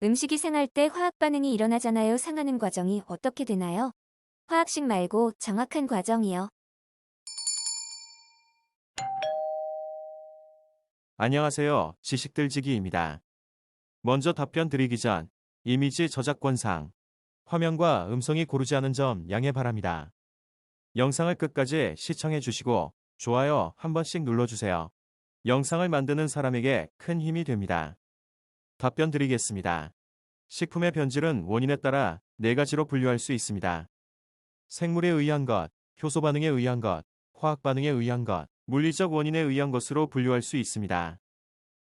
음식이 상할 때 화학 반응이 일어나잖아요. 상하는 과정이 어떻게 되나요? 화학식 말고 정확한 과정이요. 안녕하세요. 지식들지기입니다. 먼저 답변 드리기 전 이미지 저작권상 화면과 음성이 고르지 않은 점 양해 바랍니다. 영상을 끝까지 시청해 주시고 좋아요 한 번씩 눌러주세요. 영상을 만드는 사람에게 큰 힘이 됩니다. 답변 드리겠습니다. 식품의 변질은 원인에 따라 네 가지로 분류할 수 있습니다. 생물에 의한 것, 효소 반응에 의한 것, 화학 반응에 의한 것, 물리적 원인에 의한 것으로 분류할 수 있습니다.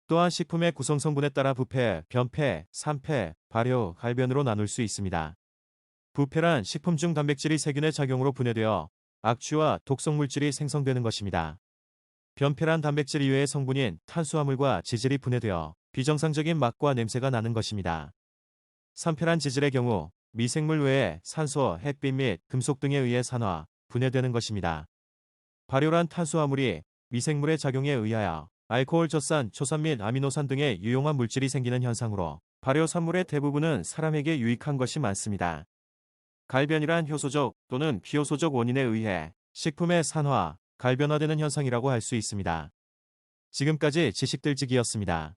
또한 식품의 구성 성분에 따라 부패, 변폐, 산패, 발효, 갈변으로 나눌 수 있습니다. 부패란 식품 중 단백질이 세균의 작용으로 분해되어 악취와 독성 물질이 생성되는 것입니다. 변폐란 단백질 이외의 성분인 탄수화물과 지질이 분해되어 비정상적인 맛과 냄새가 나는 것입니다. 산패란 지질의 경우 미생물 외에 산소, 햇빛 및 금속 등에 의해 산화, 분해되는 것입니다. 발효란 탄수화물이 미생물의 작용에 의하여 알코올, 젖산, 초산 및 아미노산 등의 유용한 물질이 생기는 현상으로 발효 산물의 대부분은 사람에게 유익한 것이 많습니다. 갈변이란 효소적 또는 비효소적 원인에 의해 식품의 산화, 갈변화되는 현상이라고 할 수 있습니다. 지금까지 지식들지기였습니다.